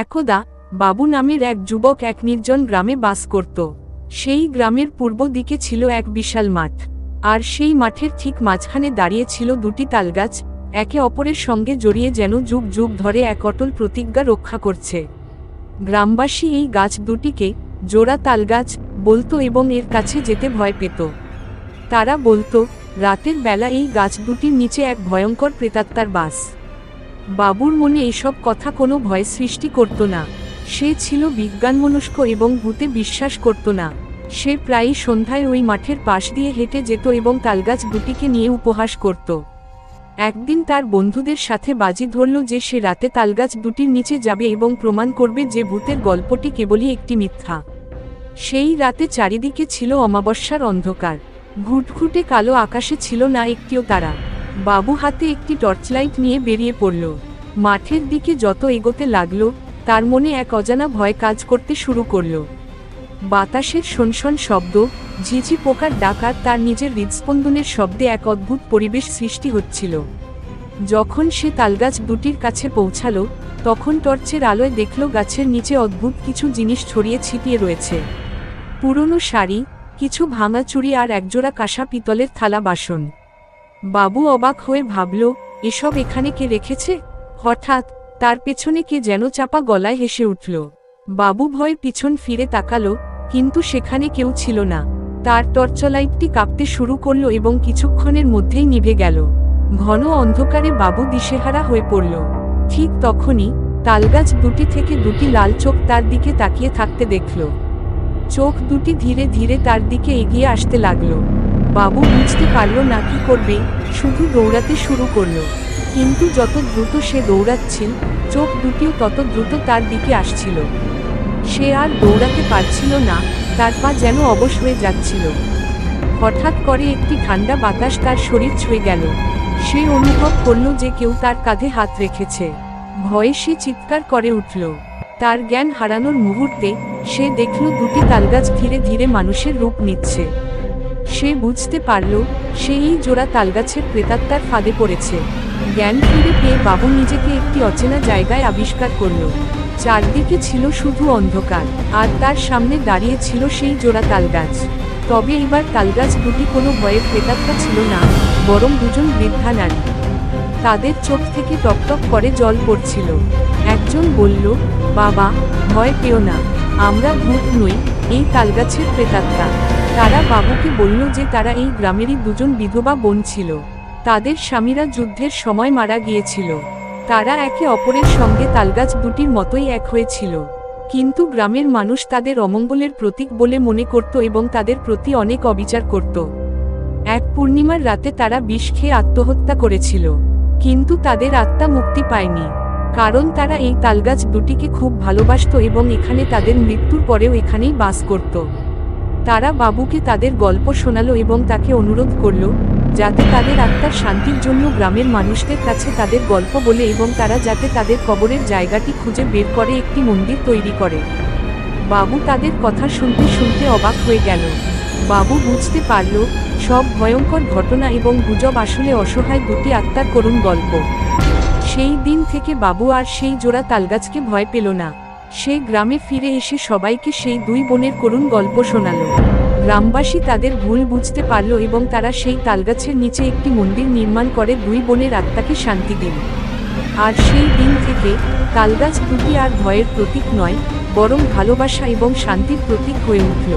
একদা বাবু নামের এক যুবক এক নির্জন গ্রামে বাস করত। সেই গ্রামের পূর্ব দিকে ছিল এক বিশাল মাঠ। আর সেই মাঠের ঠিক মাঝখানে দাঁড়িয়ে ছিল দুটি তালগাছ, একে অপরের সঙ্গে জড়িয়ে যেন যুগ যুগ ধরে এক অটল প্রতিজ্ঞা রক্ষা করছে। গ্রামবাসী এই গাছ দুটিকে জোড়া তালগাছ বলতো এবং এর কাছে যেতে ভয় পেত। তারা বলতো, রাতের বেলা এই গাছ দুটির নিচে এক ভয়ঙ্কর প্রেতাত্মার বাস। বাবুর মনে এসব কথা কোনো ভয় সৃষ্টি করত না। সে ছিল বিজ্ঞানমনস্ক এবং ভূতে বিশ্বাস করত না। সে প্রায়ই সন্ধ্যায় ওই মাঠের পাশ দিয়ে হেঁটে যেত এবং তালগাছ দুটিকে নিয়ে উপহাস করত। একদিন তার বন্ধুদের সাথে বাজি ধরল যে সে রাতে তালগাছ দুটির নিচে যাবে এবং প্রমাণ করবে যে ভূতের গল্পটি কেবলই একটি মিথ্যা। সেই রাতে চারিদিকে ছিল অমাবস্যার অন্ধকার। ঘুটঘুটে কালো আকাশে ছিল না একটিও তারা। বাবু হাতে একটি টর্চলাইট নিয়ে বেরিয়ে পড়ল। মাঠের দিকে যত এগোতে লাগল, তার মনে এক অজানা ভয় কাজ করতে শুরু করল। বাতাসের শনশন শব্দ, ঝিঝি পোকার ডাকার তার নিজের হৃদস্পন্দনের শব্দে এক অদ্ভুত পরিবেশ সৃষ্টি হচ্ছিল। যখন সে তালগাছ দুটির কাছে পৌঁছালো, তখন টর্চের আলোয় দেখল গাছের নিচে অদ্ভুত কিছু জিনিস ছড়িয়ে ছিটিয়ে রয়েছে। পুরনো শাড়ি, কিছু ভাঙা চুড়ি আর একজোড়া কাঁসা পিতলের থালা বাসন। বাবু অবাক হয়ে ভাবল, এসব এখানে কে রেখেছে? হঠাৎ, তার পেছনে কে যেন চাপা গলায় হেসে উঠল। বাবু ভয়ে পিছন ফিরে তাকালো, কিন্তু সেখানে কেউ ছিল না। তার টর্চলাইটটি কাঁপতে শুরু করল এবং কিছুক্ষণের মধ্যেই নিভে গেল। ঘন অন্ধকারে বাবু দিশেহারা হয়ে পড়ল। ঠিক তখনই, তালগাছ দুটি থেকে দুটি লাল চোখ তার দিকে তাকিয়ে থাকতে দেখল। চোখ দুটি ধীরে ধীরে তার দিকে এগিয়ে আসতে লাগল। বাবু বুঝতে পারল না কি করবে, শুধু দৌড়াতে শুরু করল। কিন্তু যত দ্রুত সে দৌড়াচ্ছিল, চোখ দুটিও তত দ্রুত তার দিকে আসছিল। সে আর দৌড়াতে পারছিল না, তার পা যেন অবশ হয়ে যাচ্ছিল। হঠাৎ করে একটি ঠান্ডা বাতাস তার শরীর ছুঁয়ে গেল। সে অনুভব করল যে কেউ তার কাঁধে হাত রেখেছে। ভয়ে সে চিৎকার করে উঠল। তার জ্ঞান হারানোর মুহূর্তে সে দেখল দুটি তালগাছ ধীরে ধীরে মানুষের রূপ নিচ্ছে। সে বুঝতে পারল সে এই জোড়া তালগাছের প্রেতাত্মার ফাঁদে পড়েছে। জ্ঞান ফিরে পেয়ে বাবু নিজেকে একটি অচেনা জায়গায় আবিষ্কার করল। চারদিকে ছিল শুধু অন্ধকার, আর তার সামনে দাঁড়িয়ে ছিল সেই জোড়া তালগাছ। তবে এবার তালগাছ দুটি কোনো ভয়ের প্রেতাত্মা ছিল না, বরং দুজন বৃদ্ধা নারী। তাদের চোখ থেকে টকটক করে জল পড়ছিল। একজন বলল, বাবা, ভয় পেও না, আমরা ভূত নই, এই তালগাছের প্রেতাত্মা। তারা বাবুকে বলল যে তারা এই গ্রামেরই দুজন বিধবা বোন ছিল। তাদের স্বামীরা যুদ্ধের সময় মারা গিয়েছিল। তারা একে অপরের সঙ্গে তালগাছ দুটির মতোই এক হয়েছিল। কিন্তু গ্রামের মানুষ তাদের অমঙ্গলের প্রতীক বলে মনে করত এবং তাদের প্রতি অনেক অবিচার করত। এক পূর্ণিমার রাতে তারা বিষ খেয়ে আত্মহত্যা করেছিল। কিন্তু তাদের আত্মা মুক্তি পায়নি। কারণ তারা এই তালগাছ দুটিকে খুব ভালোবাসত এবং এখানে তাদের মৃত্যুর পরেও এখানেই বাস করত। তারা বাবুকে তাদের গল্প শোনালো এবং তাকে অনুরোধ করল, যাতে তাদের আত্মার শান্তির জন্য গ্রামের মানুষদের কাছে তাদের গল্প বলে এবং তারা যাতে তাদের কবরের জায়গাটি খুঁজে বের করে একটি মন্দির তৈরি করে। বাবু তাদের কথা শুনতে শুনতে অবাক হয়ে গেল। বাবু বুঝতে পারল, সব ভয়ঙ্কর ঘটনা এবং গুজব আসলে অসহায় দুটি আত্মার করুণ গল্প। সেই দিন থেকে বাবু আর সেই জোড়া তালগাছকে ভয় পেল না। সে গ্রামে ফিরে এসে সবাইকে সেই দুই বোনের করুণ গল্প শোনাল। গ্রামবাসী তাদের ভুল বুঝতে পারল এবং তারা সেই তালগাছের নিচে একটি মন্দির নির্মাণ করে দুই বোনের আত্মাকে শান্তি দিল। আর সেই দিন থেকে তালগাছ দুটি আর ভয়ের প্রতীক নয়, বরং ভালোবাসা এবং শান্তির প্রতীক হয়ে উঠল।